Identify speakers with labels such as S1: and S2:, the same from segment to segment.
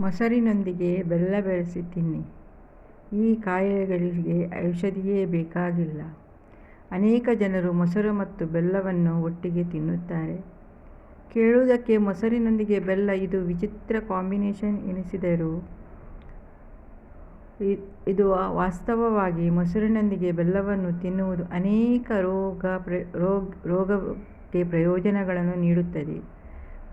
S1: ಮೊಸರಿನೊಂದಿಗೆ ಬೆಲ್ಲ ಬೆರೆಸಿ ತಿನ್ನಿ. ಈ ಕಾಯಿಲೆಗಳಿಗೆ ಔಷಧಿಯೇ ಬೇಕಾಗಿಲ್ಲ. ಅನೇಕ ಜನರು ಮೊಸರು ಮತ್ತು ಬೆಲ್ಲವನ್ನು ಒಟ್ಟಿಗೆ ತಿನ್ನುತ್ತಾರೆ. ಕೇಳುವುದಕ್ಕೆ ಮೊಸರಿನೊಂದಿಗೆ ಬೆಲ್ಲ ಇದು ವಿಚಿತ್ರ ಕಾಂಬಿನೇಷನ್ ಎನಿಸಿದರೂ ಇದು ವಾಸ್ತವವಾಗಿ ಮೊಸರಿನೊಂದಿಗೆ ಬೆಲ್ಲವನ್ನು ತಿನ್ನುವುದು ಅನೇಕ ರೋಗ, ರೋಗಕ್ಕೆ ಪ್ರಯೋಜನಗಳನ್ನು ನೀಡುತ್ತದೆ.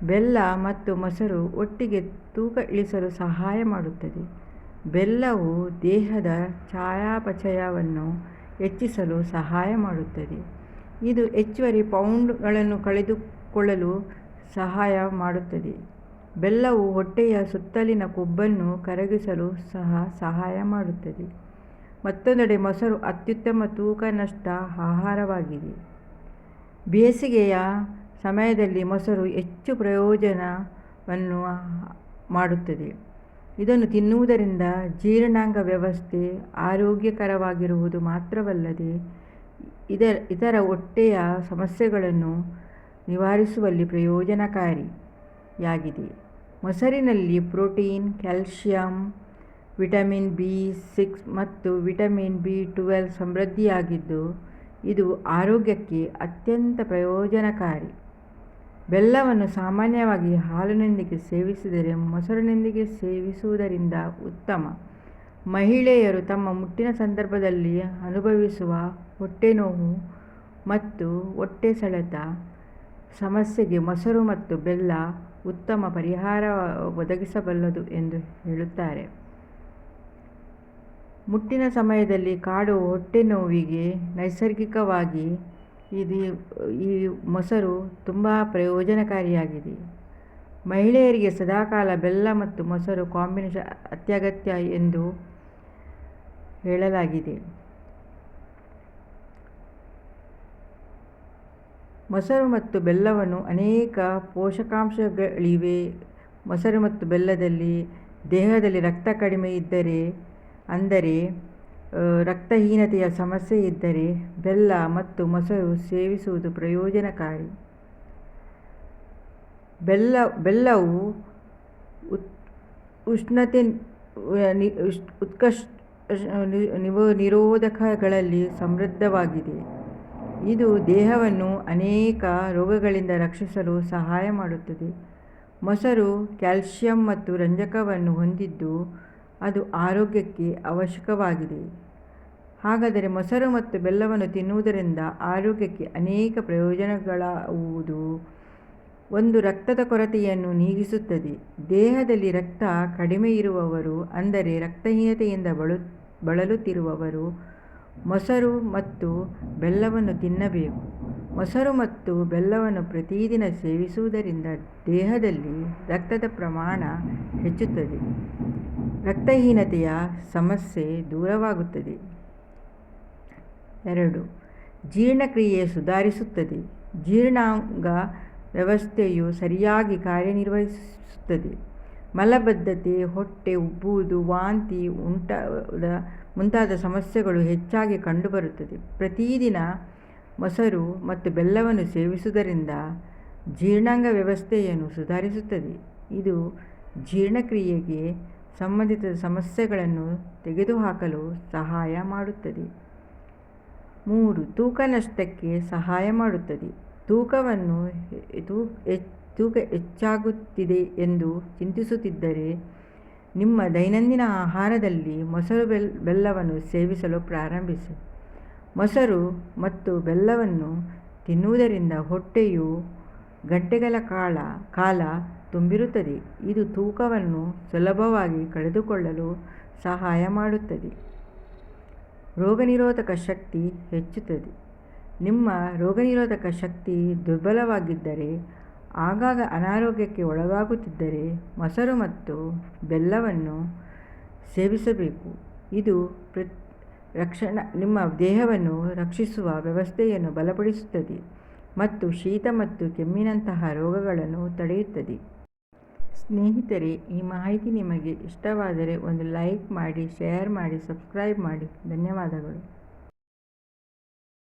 S1: ಬೆಲ್ಲ ಮತ್ತು ಮೊಸರು ಒಟ್ಟಿಗೆ ತೂಕ ಇಳಿಸಲು ಸಹಾಯ ಮಾಡುತ್ತದೆ. ಬೆಲ್ಲವು ದೇಹದ ಚಯಾಪಚಯವನ್ನು ಹೆಚ್ಚಿಸಲು ಸಹಾಯ ಮಾಡುತ್ತದೆ. ಇದು ಹೆಚ್ಚುವರಿ ಪೌಂಡ್ಗಳನ್ನು ಕಳೆದುಕೊಳ್ಳಲು ಸಹಾಯ ಮಾಡುತ್ತದೆ. ಬೆಲ್ಲವು ಹೊಟ್ಟೆಯ ಸುತ್ತಲಿನ ಕೊಬ್ಬನ್ನು ಕರಗಿಸಲು ಸಹ ಸಹಾಯ ಮಾಡುತ್ತದೆ. ಮತ್ತೊಂದೆಡೆ ಮೊಸರು ಅತ್ಯುತ್ತಮ ತೂಕ ನಷ್ಟ ಆಹಾರವಾಗಿದೆ. ಬೇಸಿಗೆಯ ಸಮಯದಲ್ಲಿ ಮೊಸರು ಹೆಚ್ಚು ಪ್ರಯೋಜನವನ್ನು ಮಾಡುತ್ತದೆ. ಇದನ್ನು ತಿನ್ನುವುದರಿಂದ ಜೀರ್ಣಾಂಗ ವ್ಯವಸ್ಥೆ ಆರೋಗ್ಯಕರವಾಗಿರುವುದು ಮಾತ್ರವಲ್ಲದೆ ಇದರ ಇತರ ಹೊಟ್ಟೆಯ ಸಮಸ್ಯೆಗಳನ್ನು ನಿವಾರಿಸುವಲ್ಲಿ ಪ್ರಯೋಜನಕಾರಿಯಾಗಿದೆ. ಮೊಸರಿನಲ್ಲಿ protein calcium vitamin B six ಮತ್ತು ವಿಟಮಿನ್ ಬಿ ಟ್ವೆಲ್ವ್ ಸಮೃದ್ಧಿಯಾಗಿದ್ದು, ಇದು ಆರೋಗ್ಯಕ್ಕೆ ಅತ್ಯಂತ ಪ್ರಯೋಜನಕಾರಿ. ಬೆಲ್ಲವನ್ನು ಸಾಮಾನ್ಯವಾಗಿ ಹಾಲಿನೊಂದಿಗೆ ಸೇವಿಸಿದರೆ ಮೊಸರಿನೊಂದಿಗೆ ಸೇವಿಸುವುದರಿಂದ ಉತ್ತಮ. ಮಹಿಳೆಯರು ತಮ್ಮ ಮುಟ್ಟಿನ ಸಂದರ್ಭದಲ್ಲಿ ಅನುಭವಿಸುವ ಹೊಟ್ಟೆನೋವು ಮತ್ತು ಹೊಟ್ಟೆ ಸೆಳೆತ ಸಮಸ್ಯೆಗೆ ಮೊಸರು ಮತ್ತು ಬೆಲ್ಲ ಉತ್ತಮ ಪರಿಹಾರ ಒದಗಿಸಬಲ್ಲದು ಎಂದು ಹೇಳುತ್ತಾರೆ. ಮುಟ್ಟಿನ ಸಮಯದಲ್ಲಿ ಕಾಡುವ ಹೊಟ್ಟೆ ನೋವಿಗೆ ನೈಸರ್ಗಿಕವಾಗಿ ಇದು ಈ ಮೊಸರು ತುಂಬ ಪ್ರಯೋಜನಕಾರಿಯಾಗಿದೆ. ಮಹಿಳೆಯರಿಗೆ ಸದಾಕಾಲ ಬೆಲ್ಲ ಮತ್ತು ಮೊಸರು ಕಾಂಬಿನೇಷನ್ ಅತ್ಯಗತ್ಯ ಎಂದು ಹೇಳಲಾಗಿದೆ. ಮೊಸರು ಮತ್ತು ಬೆಲ್ಲವನ್ನು ಅನೇಕ ಪೋಷಕಾಂಶಗಳಿವೆ. ಮೊಸರು ಮತ್ತು ಬೆಲ್ಲದಲ್ಲಿ ದೇಹದಲ್ಲಿ ರಕ್ತ ಕಡಿಮೆ ಇದ್ದರೆ, ಅಂದರೆ ರಕ್ತಹೀನತೆಯ ಸಮಸ್ಯೆ ಇದ್ದರೆ ಬೆಲ್ಲ ಮತ್ತು ಮೊಸರು ಸೇವಿಸುವುದು ಪ್ರಯೋಜನಕಾರಿ. ಬೆಲ್ಲ, ಬೆಲ್ಲವು ಉಷ್ಣತೆ ಉತ್ಕರ್ಷ ನಿರೋಧಕಗಳಲ್ಲಿ ಸಮೃದ್ಧವಾಗಿದೆ. ಇದು ದೇಹವನ್ನು ಅನೇಕ ರೋಗಗಳಿಂದ ರಕ್ಷಿಸಲು ಸಹಾಯ ಮಾಡುತ್ತದೆ. ಮೊಸರು ಕ್ಯಾಲ್ಸಿಯಂ ಮತ್ತು ರಂಜಕವನ್ನು ಹೊಂದಿದ್ದು ಅದು ಆರೋಗ್ಯಕ್ಕೆ ಅವಶ್ಯಕವಾಗಿದೆ. ಹಾಗಾದರೆ ಮೊಸರು ಮತ್ತು ಬೆಲ್ಲವನ್ನು ತಿನ್ನುವುದರಿಂದ ಆರೋಗ್ಯಕ್ಕೆ ಅನೇಕ ಪ್ರಯೋಜನಗಳಾಗುವುದು. ಒಂದು ರಕ್ತದ ಕೊರತೆಯನ್ನು ನೀಗಿಸುತ್ತದೆ. ದೇಹದಲ್ಲಿ ರಕ್ತ ಕಡಿಮೆ ಇರುವವರು, ಅಂದರೆ ರಕ್ತಹೀನತೆಯಿಂದ ಬಳು, ಬಳಲುತ್ತಿರುವವರು, ಮೊಸರು ಮತ್ತು ಬೆಲ್ಲವನ್ನು ತಿನ್ನಬೇಕು. ಮೊಸರು ಮತ್ತು ಬೆಲ್ಲವನ್ನು ಪ್ರತಿದಿನ ಸೇವಿಸುವುದರಿಂದ ದೇಹದಲ್ಲಿ ರಕ್ತದ ಪ್ರಮಾಣ ಹೆಚ್ಚುತ್ತದೆ. ರಕ್ತಹೀನತೆಯ ಸಮಸ್ಯೆ ದೂರವಾಗುತ್ತದೆ. ಎರಡು, ಜೀರ್ಣಕ್ರಿಯೆ ಸುಧಾರಿಸುತ್ತದೆ. ಜೀರ್ಣಾಂಗ ವ್ಯವಸ್ಥೆಯು ಸರಿಯಾಗಿ ಕಾರ್ಯನಿರ್ವಹಿಸುತ್ತದೆ. ಮಲಬದ್ಧತೆ, ಹೊಟ್ಟೆ ಉಬ್ಬುವುದು, ವಾಂತಿ ಉಂಟಾದ ಮುಂತಾದ ಸಮಸ್ಯೆಗಳು ಹೆಚ್ಚಾಗಿ ಕಂಡುಬರುತ್ತದೆ. ಪ್ರತಿದಿನ ಮೊಸರು ಮತ್ತು ಬೆಲ್ಲವನ್ನು ಸೇವಿಸುವುದರಿಂದ ಜೀರ್ಣಾಂಗ ವ್ಯವಸ್ಥೆಯನ್ನು ಸುಧಾರಿಸುತ್ತದೆ. ಇದು ಜೀರ್ಣಕ್ರಿಯೆಗೆ ಸಂಬಂಧಿತ ಸಮಸ್ಯೆಗಳನ್ನು ತೆಗೆದುಹಾಕಲು ಸಹಾಯ ಮಾಡುತ್ತದೆ. ಮೂರು, ತೂಕ ನಷ್ಟಕ್ಕೆ ಸಹಾಯ ಮಾಡುತ್ತದೆ. ತೂಕವನ್ನು ತೂಕ ಹೆಚ್ಚಾಗುತ್ತಿದೆ ಎಂದು ಚಿಂತಿಸುತ್ತಿದ್ದರೆ ನಿಮ್ಮ ದೈನಂದಿನ ಆಹಾರದಲ್ಲಿ ಮೊಸರು ಬೆಲ್, ಬೆಲ್ಲವನ್ನು ಸೇವಿಸಲು ಪ್ರಾರಂಭಿಸಿ. ಮೊಸರು ಮತ್ತು ಬೆಲ್ಲವನ್ನು ತಿನ್ನುವುದರಿಂದ ಹೊಟ್ಟೆಯು ಗಂಟೆಗಳ ಕಾಲ ಕಾಲ ತುಂಬಿರುತ್ತದೆ. ಇದು ತೂಕವನ್ನು ಸುಲಭವಾಗಿ ಕಳೆದುಕೊಳ್ಳಲು ಸಹಾಯ ಮಾಡುತ್ತದೆ. ರೋಗನಿರೋಧಕ ಶಕ್ತಿ ಹೆಚ್ಚುತ್ತದೆ. ನಿಮ್ಮ ರೋಗನಿರೋಧಕ ಶಕ್ತಿ ದುರ್ಬಲವಾಗಿದ್ದರೆ, ಆಗಾಗ ಅನಾರೋಗ್ಯಕ್ಕೆ ಒಳಗಾಗುತ್ತಿದ್ದರೆ ಮೊಸರು ಮತ್ತು ಬೆಲ್ಲವನ್ನು ಸೇವಿಸಬೇಕು. ಇದು ಪ್ರ ರಕ್ಷಣಾ, ನಿಮ್ಮ ದೇಹವನ್ನು ರಕ್ಷಿಸುವ ವ್ಯವಸ್ಥೆಯನ್ನು ಬಲಪಡಿಸುತ್ತದೆ ಮತ್ತು ಶೀತ ಮತ್ತು ಕೆಮ್ಮಿನಂತಹ ರೋಗಗಳನ್ನು ತಡೆಯುತ್ತದೆ. ಸ್ನೇಹಿತರೆ ಈ ಮಾಹಿತಿ ನಿಮಗೆ ಇಷ್ಟವಾದರೆ ಒಂದು ಲೈಕ್ ಮಾಡಿ ಶೇರ್ ಮಾಡಿ ಸಬ್ಸ್ಕ್ರೈಬ್ ಮಾಡಿ. ಧನ್ಯವಾದಗಳು.